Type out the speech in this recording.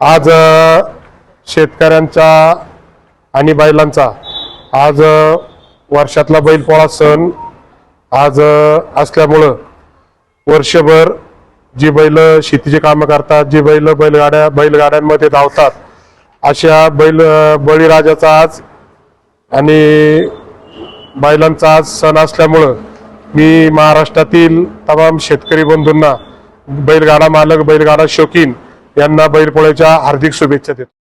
आज शेतकऱ्यांचा आणि बैलांचा आज वर्षातला बैलपोळा सण आज असल्यामुळं वर्षभर जी बैल शेतीची कामं करतात जी बैल बैलगाड्या बैलगाड्यांमध्ये धावतात अशा बैल बळीराजाचा आज आणि बैलांचा आज सण असल्यामुळं मी महाराष्ट्रातील तमाम शेतकरी बंधूंना बैलगाडा मालक बैलगाडा शौकीन यांना बैलपोळ्याच्या हार्दिक शुभेच्छा देतो.